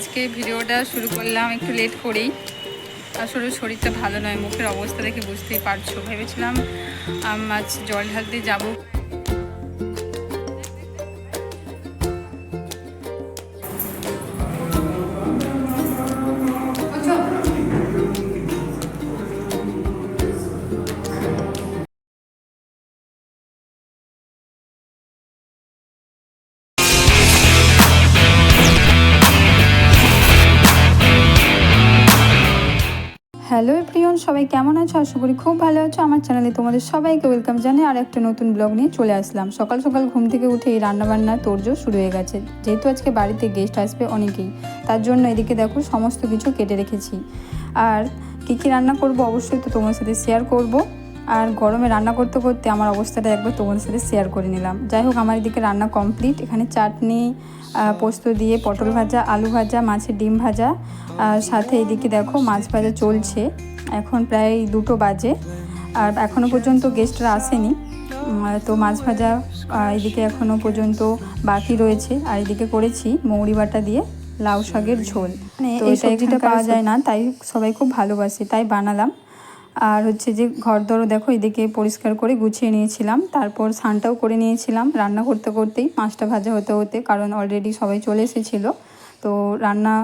আজকে ভিডিওটা শুরু করলাম, একটু লেট করেই। আসলে শরীরটা ভালো নয়, মুখের অবস্থা দেখে বুঝতেই পারছ। ভেবেছিলাম আজ জল ঢালতে যাব। হ্যালো প্রিয়ন সবাই কেমন আছো? আশা করি খুব ভালো আছো। আমার চ্যানেলে তোমাদের সবাইকে ওয়েলকাম জানে আর একটা নতুন ব্লগ নিয়ে চলে আসলাম। সকাল সকাল ঘুম থেকে উঠে এই রান্নাবান্না তোরজো শুরু হয়ে গেছে। যেহেতু আজকে বাড়িতে গেস্ট আসবে অনেকেই, তার জন্য এদিকে দেখো সমস্ত কিছু কেটে রেখেছি। আর কী কী রান্না করব অবশ্যই তো তোমার সাথে শেয়ার করব। আর গরমে রান্না করতে করতে আমার অবস্থাটা একবার তোমাদের সাথে শেয়ার করে নিলাম। যাই হোক আমার এদিকে রান্না কমপ্লিট এখানে চাটনি পোস্ত দিয়ে পটল ভাজা আলু ভাজা মাছের ডিম ভাজা আর সাথে এদিকে দেখো মাছ ভাজা চলছে। এখন প্রায় দুটো বাজে আর এখনও পর্যন্ত গেস্টরা আসেনি। তো মাছ ভাজা এদিকে এখনও পর্যন্ত বাকি রয়েছে। আর এদিকে করেছি মৌরি বাটা দিয়ে লাউ শাকের ঝোল। মানে এই সবজিটা পাওয়া যায় না তাই সবাই খুব ভালোবাসে তাই বানালাম। আর হচ্ছে যে ঘর দরও দেখো, এদিকে পরিষ্কার করে গুছিয়ে নিয়েছিলাম। তারপর স্নানটাও করে নিয়েছিলাম, রান্না করতে করতেই মাছটা ভাজা হতে হতে, কারণ অলরেডি সবাই চলে এসেছিল। তো রান্না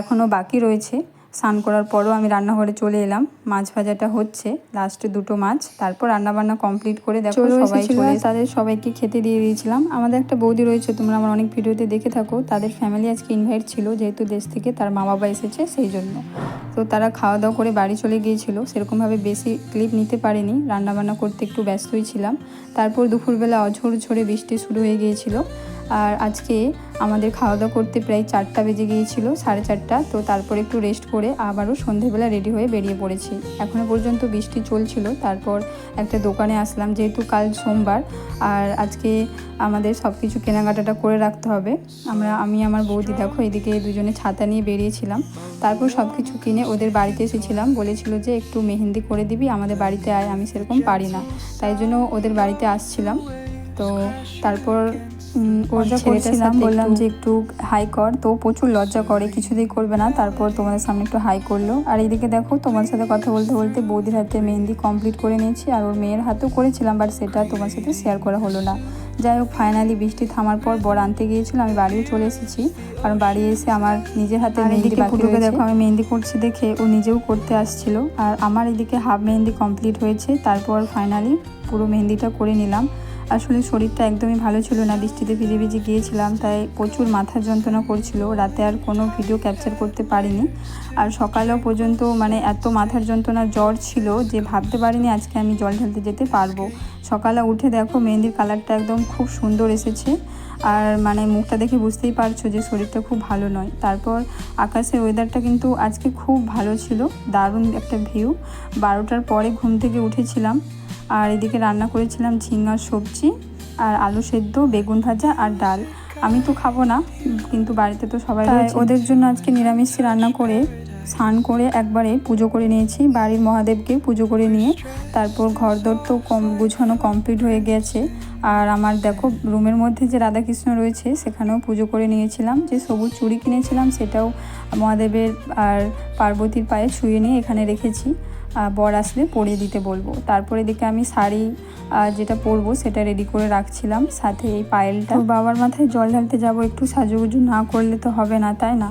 এখনও বাকি রয়েছে। স্নান করার পরও আমি রান্নাঘরে চলে এলাম। মাছ ভাজাটা হচ্ছে লাস্টে দুটো মাছ তারপর রান্না বান্না কমপ্লিট করে দেখো সবাই চলে তাদের সবাইকে খেতে দিয়ে দিয়েছিলাম। আমাদের একটা বৌদি রয়েছে তোমরা আমার অনেক ভিডিওতে দেখে থাকো। তাদের ফ্যামিলি আজকে ইনভাইট ছিল যেহেতু দেশ থেকে তার মা বাবা এসেছে সেই জন্য। তো তারা খাওয়া দাওয়া করে বাড়ি চলে গিয়েছিল। সেরকমভাবে বেশি ক্লিপ নিতে পারিনি। রান্নাবান্না করতে একটু ব্যস্তই ছিলাম। তারপর দুপুরবেলা অঝোর ঝরে বৃষ্টি শুরু হয়ে গিয়েছিল। আর আজকে আমাদের খাওয়া দাওয়া করতে প্রায় চারটা বেজে গিয়েছিল, সাড়ে চারটা। তো তারপর একটু রেস্ট করে আবারও সন্ধেবেলা রেডি হয়ে বেরিয়ে পড়েছি। এখনও পর্যন্ত বৃষ্টি চলছিল, তারপর একটা দোকানে আসলাম যেহেতু কাল সোমবার। আর আজকে আমাদের সব কিছু কেনাকাটাটা করে রাখতে হবে। আমরা, আমি, আমার বৌদি, দেখো, এদিকে দুজনে ছাতা নিয়ে বেরিয়েছিলাম। তারপর সব কিছু কিনে ওদের বাড়িতে এসেছিলাম। বলেছিল যে একটু মেহেন্দি করে দিবি, আমাদের বাড়িতে আয়, আমি সেরকম পারি না। তাই জন্য ওদের বাড়িতে আসছিলাম। তো তারপর ওর ছেলেটা বললাম যে একটু হাই কর। তো প্রচুর লজ্জা করে কিছুতেই করবে না তারপর তোমাদের সামনে একটু হাই করল। আর এইদিকে দেখো তোমার সাথে কথা বলতে বলতে বৌদির হাতে মেহেন্দি কমপ্লিট করে নিয়েছি আর ওর মেয়ের হাতেও করেছিলাম বাট সেটা তোমার সাথে শেয়ার করা হলো না। যাই হোক ফাইনালি বৃষ্টি থামার পর বর আনতে গিয়েছিল আমি বাড়িও চলে এসেছি। কারণ বাড়ি এসে আমার নিজের হাতে মেহেন্দি বাকি দেখো আমি মেহেন্দি করছি দেখে ও নিজেও করতে আসছিল। আর আমার এদিকে হাফ মেহেন্দি কমপ্লিট হয়েছে তারপর ফাইনালি পুরো মেহেন্দিটা করে নিলাম। আসলে শরীরটা একদমই ভালো ছিল না বৃষ্টিতে ভিজে ভিজে গিয়েছিলাম, তাই প্রচুর মাথার যন্ত্রণা করছিল। রাতে আর কোনো ভিডিও ক্যাপচার করতে পারিনি। আর সকালেও পর্যন্ত মানে এত মাথার যন্ত্রণা, জ্বর ছিল যে ভাবতে পারিনি আজকে আমি জল ঢালতে যেতে পারব। সকালে উঠে দেখো মেহেন্দির কালারটা একদম খুব সুন্দর এসেছে। আর মানে মুখটা দেখে বুঝতেই পারছ যে শরীরটা খুব ভালো নয়। তারপর আকাশের ওয়েদারটা কিন্তু আজকে খুব ভালো ছিল, দারুণ একটা ভিউ বারোটার পরে ঘুম থেকে উঠেছিলাম। আর এদিকে রান্না করেছিলাম ঝিঙ্গার সবজি আর আলু সেদ্ধ বেগুন ভাজা আর ডাল। আমি তো খাব না কিন্তু বাড়িতে তো সবাই ওদের জন্য আজকে নিরামিষ রান্না করে স্নান করে একবারে পুজো করে নিয়েছি। বাড়ির মহাদেবকে পুজো করে নিয়ে তারপর ঘরদোর তো কম গুছানো কমপ্লিট হয়ে গেছে। আর আমার দেখো রুমের মধ্যে যে রাধাকৃষ্ণ রয়েছে সেখানেও পুজো করে নিয়েছিলাম। যে সবুজ চুড়ি কিনেছিলাম সেটাও মহাদেবের আর পার্বতীর পায়ে ছুঁয়ে নিয়ে এখানে রেখেছি। বর আসলে পরিয়ে দিতে বলব। তারপরে এদিকে আমি শাড়ি যেটা পরবো সেটা রেডি করে রাখছিলাম। সাথে এই পায়েলটা। বাবার মাথায় জল ঢালতে যাব একটু সাজুগুজু না করলে তো হবে না তাই না?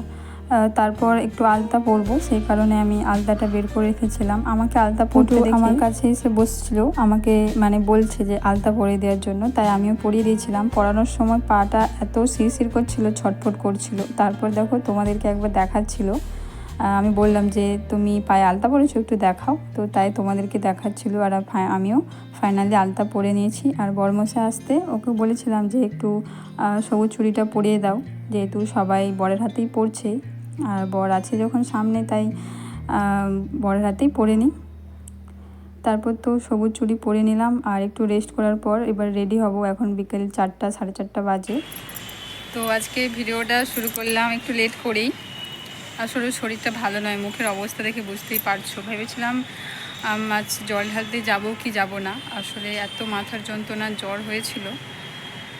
তারপর একটু আলতা পরবো সেই কারণে আমি আলতাটা বের করে রেখেছিলাম। আমাকে আলতা পরতে আমার কাছে এসে বসছিল আমাকে মানে বলছে যে আলতা পরিয়ে দেওয়ার জন্য তাই আমিও পরিয়ে দিয়েছিলাম। পরানোর সময় পাটা এত শিরশির করছিল ছটফট করছিল। তারপর দেখো তোমাদেরকে একবার দেখাচ্ছিল। আমি বললাম যে তুমি পায়ে আলতা পরেছো, একটু দেখাও। তো তাই তোমাদেরকে দেখাচ্ছিল আর আমিও ফাইনালি আলতা পরে নিয়েছি। আর বরমশা আসতে ওকে বলেছিলাম যে একটু সবুজ চুড়িটা পরিয়ে দাও। যেহেতু সবাই বরের হাতেই পড়ছে আর বর আছে যখন সামনে, তাই বরের হাতেই পরে নিই তারপর তো সবুজ চুড়ি পরে নিলাম আর একটু রেস্ট করার পর এবার রেডি হব এখন বিকেল চারটা, সাড়ে চারটা বাজে। তো আজকে ভিডিওটা শুরু করলাম, একটু লেট করেই। আসলে শরীরটা ভালো নয়, মুখের অবস্থা দেখে বুঝতেই পারছ। ভেবেছিলাম আজ জল ঢালতে যাব কি যাব না। আসলে এত মাথার যন্ত্রণা, জ্বর হয়েছিল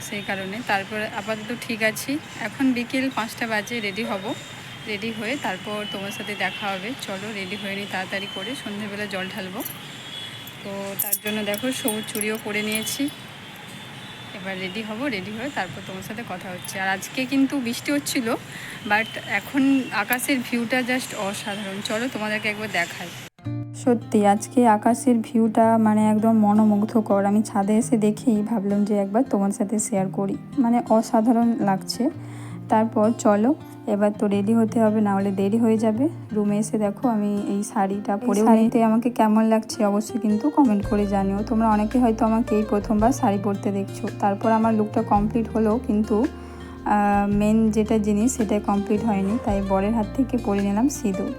সেই কারণে। তারপর আপাতত ঠিক আছি। এখন বিকেল পাঁচটা বাজে, রেডি হব। রেডি হয়ে তারপর তোমার সাথে দেখা হবে। চলো, রেডি হয়ে নিই তাড়াতাড়ি করে সন্ধেবেলা জল ঢালবো। তো তার জন্য দেখো, সবুজ চুড়িও করে নিয়েছি। এবার রেডি হব রেডি হয়ে তারপর তোমার সাথে কথা হচ্ছে। আর আজকে কিন্তু বৃষ্টি হচ্ছিল বাট এখন আকাশের ভিউটা জাস্ট অসাধারণ। চলো তোমাদেরকে একবার দেখাই। সত্যি, আজকে আকাশের ভিউটা মানে একদম মনোমুগ্ধকর। আমি ছাদে এসে দেখেই ভাবলাম যে একবার তোমার সাথে শেয়ার করি। মানে অসাধারণ লাগছে। তারপর চলো এবার তো রেডি হতে হবে না হলে দেরি হয়ে যাবে। রুমে এসে দেখো আমি এই শাড়িটা পরে শাড়িতে আমাকে কেমন লাগছে অবশ্যই কিন্তু কমেন্ট করে জানিও। তোমরা অনেকে হয়তো আমাকে এই প্রথমবার শাড়ি পরতে দেখছ। তারপর আমার লুকটা কমপ্লিট হলো কিন্তু মেন যেটা জিনিস সেটা কমপ্লিট হয়নি। তাই বরের হাত থেকে পরে নিলাম সিঁদুর।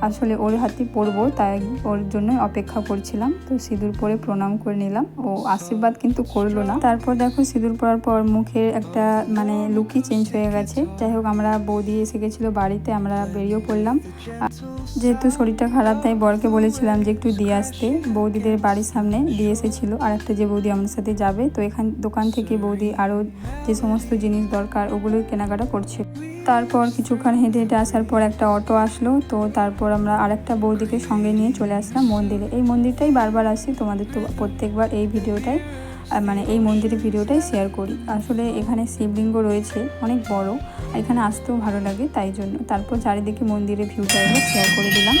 আসলে ওর হাতে পরবো, তাই ওর জন্য অপেক্ষা করছিলাম। তো সিঁদুর পরে প্রণাম করে নিলাম। ও আশীর্বাদ কিন্তু করল না। তারপর দেখো সিঁদুর পরার পর মুখের একটা মানে লুকই চেঞ্জ হয়ে গেছে। যাই হোক, আমরা বৌদি এসে গেছিল বাড়িতে, আমরা বেরিয়েও পড়লাম। যেহেতু শরীরটা খারাপ, তাই বরকে বলেছিলাম যে একটু দিয়ে আসতে। বৌদিদের বাড়ির সামনে দিয়ে এসেছিল। আর একটা যে বৌদি আমার সাথে যাবে, তো এখান, দোকান থেকে বৌদি আরও যে সমস্ত জিনিস দরকার, ওগুলোই কেনাকাটা করছিল তারপর কিছুক্ষণ হেঁটে হেঁটে আসার পর একটা অটো আসলো। তো তারপর আমরা আরেকটা বৌদিকে সঙ্গে নিয়ে চলে আসলাম মন্দিরে। এই মন্দিরটাই বারবার আসি তোমাদের তো প্রত্যেকবার এই ভিডিওটাই মানে এই মন্দিরের ভিডিওটাই শেয়ার করি। আসলে এখানে শিবলিঙ্গ রয়েছে, অনেক বড়, এখানে আসতেও ভালো লাগে তাই জন্য। তারপর চারিদিকে মন্দিরের ভিউটা শেয়ার করে দিলাম।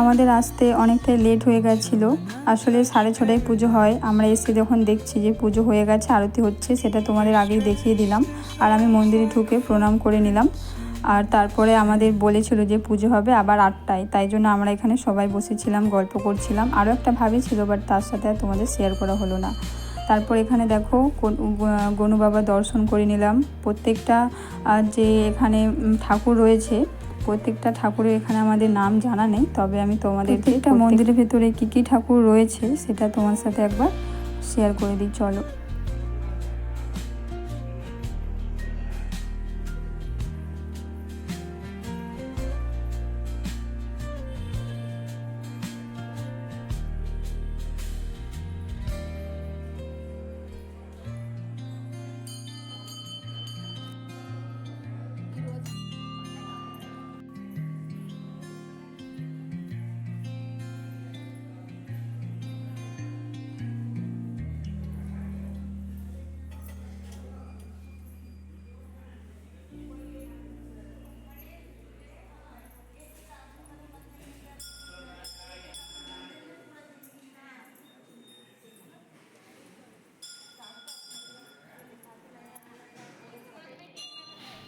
আমাদের আসতে অনেকটাই লেট হয়ে গেছিল। আসলে সাড়ে ছটায় পুজো হয়। আমরা এসে যখন দেখছি যে পুজো হয়ে গেছে, আরতি হচ্ছে, সেটা তোমাদের আগেই দেখিয়ে দিলাম। আর আমি মন্দিরে ঢুকে প্রণাম করে নিলাম। আর তারপরে আমাদের বলেছিল যে পুজো হবে আবার আটটায়। তাই জন্য আমরা এখানে সবাই বসেছিলাম, গল্প করছিলাম। আরও একটা ভাবি ছিল বাট তার সাথে আর তোমাদের শেয়ার করা হলো না। তারপর এখানে দেখো, গনু বাবা দর্শন করে নিলাম। প্রত্যেকটা যে এখানে ঠাকুর রয়েছে প্রত্যেকটা ঠাকুরের এখানে আমাদের নাম জানা নেই তবে আমি তোমাদের এটা মন্দিরের ভেতরে কী কী ঠাকুর রয়েছে সেটা তোমার সাথে একবার শেয়ার করে দিই চলো।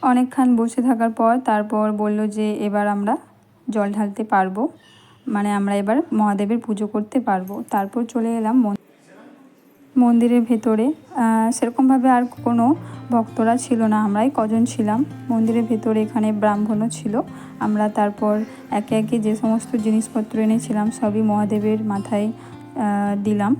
অনেকক্ষণ বসে থাকার পর তারপর বলল যে এবার আমরা জল ঢালতে পারব। মানে আমরা এবার মহাদেবের পুজো করতে পারব। তারপর চলে এলাম মন- মন্দিরের ভেতরে। সেরকমভাবে আর কোনো ভক্তরা ছিল না। আমরাই কজন ছিলাম। মন্দিরের ভেতরে এখানে ব্রাহ্মণও ছিল। আমরা তারপর একে একে যে সমস্ত জিনিসপত্র এনেছিলাম সবই মহাদেবের মাথায় দিলাম।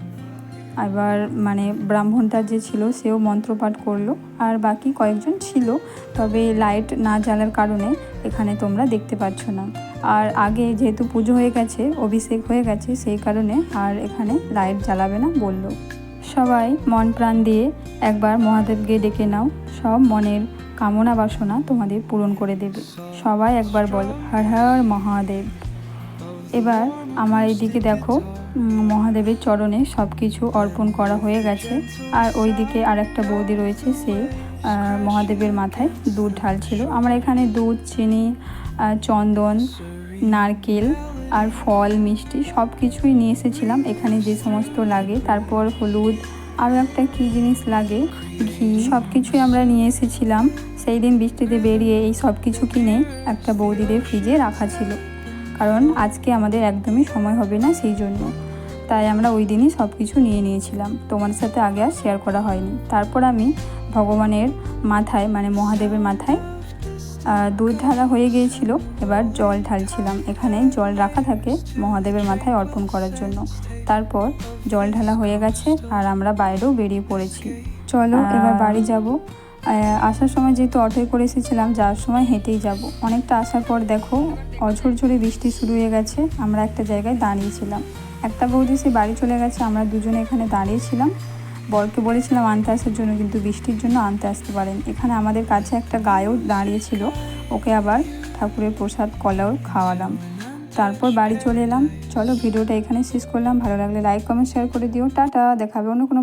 এবার মানে ব্রাহ্মণটা যে ছিল, সেও মন্ত্রপাঠ করল। আর বাকি কয়েকজন ছিল, তবে লাইট না জ্বালার কারণে এখানে তোমরা দেখতে পাচ্ছ না। আর আগে যেহেতু পুজো হয়ে গেছে, অভিষেক হয়ে গেছে, সেই কারণে আর এখানে লাইট জ্বালাবে না বলল। সবাই মন প্রাণ দিয়ে একবার মহাদেবকে ডেকে নাও। সব মনের কামনা বাসনা তোমাদের পূরণ করে দেবে। সবাই একবার বলো, হর হর মহাদেব। এবার আমার এইদিকে দেখো মহাদেবের চরণে সব কিছু অর্পণ করা হয়ে গেছে। আর ওইদিকে আর একটা বৌদি রয়েছে, সে মহাদেবের মাথায় দুধ ঢালছিল। আমরা এখানে দুধ, চিনি চন্দন, নারকেল আর ফল, মিষ্টি সব কিছুই নিয়ে এসেছিলাম। এখানে যে সমস্ত লাগে, তারপর হলুদ আরও একটা কী জিনিস লাগে, ঘি সব কিছুই আমরা নিয়ে এসেছিলাম। সেই দিন বৃষ্টিতে বেরিয়ে এই সব কিছু কিনে একটা বৌদিদের ফ্রিজে রাখা ছিল। কারণ আজকে আমাদের একদমই সময় হবে না সেই জন্য। তাই আমরা ওই দিনই সব কিছু নিয়ে নিয়েছিলাম। তোমার সাথে আগে আর শেয়ার করা হয়নি। তারপর আমি ভগবানের মাথায় মানে মহাদেবের মাথায় দুধ ঢালা হয়ে গিয়েছিল। এবার জল ঢালছিলাম। এখানে জল রাখা থাকে মহাদেবের মাথায় অর্পণ করার জন্য। তারপর জল ঢালা হয়ে গেছে আর আমরা বাইরেও বেরিয়ে পড়েছি। চলো এবার বাড়ি যাব। আসার সময় যেহেতু অটোয় করে এসেছিলাম যাওয়ার সময় হেঁটেই যাব। অনেকটা আসার পর দেখো অঝর ঝরে বৃষ্টি শুরু হয়ে গেছে। আমরা একটা জায়গায় দাঁড়িয়েছিলাম। একটা বৌদি সে বাড়ি চলে গেছে, আমরা দুজনে এখানে দাঁড়িয়েছিলাম বরকে বলেছিলাম, আনতে আসার জন্য কিন্তু বৃষ্টির জন্য আনতে আসতে পারেন। এখানে আমাদের কাছে একটা গায়েও দাঁড়িয়েছিল ওকে আবার ঠাকুরের প্রসাদ, কলাও খাওয়ালাম। তারপর বাড়ি চলে এলাম। চলো, ভিডিওটা এখানে শেষ করলাম। ভালো লাগলে লাইক কমেন্ট শেয়ার করে দিও। টাটা, দেখাবে অন্য কোনো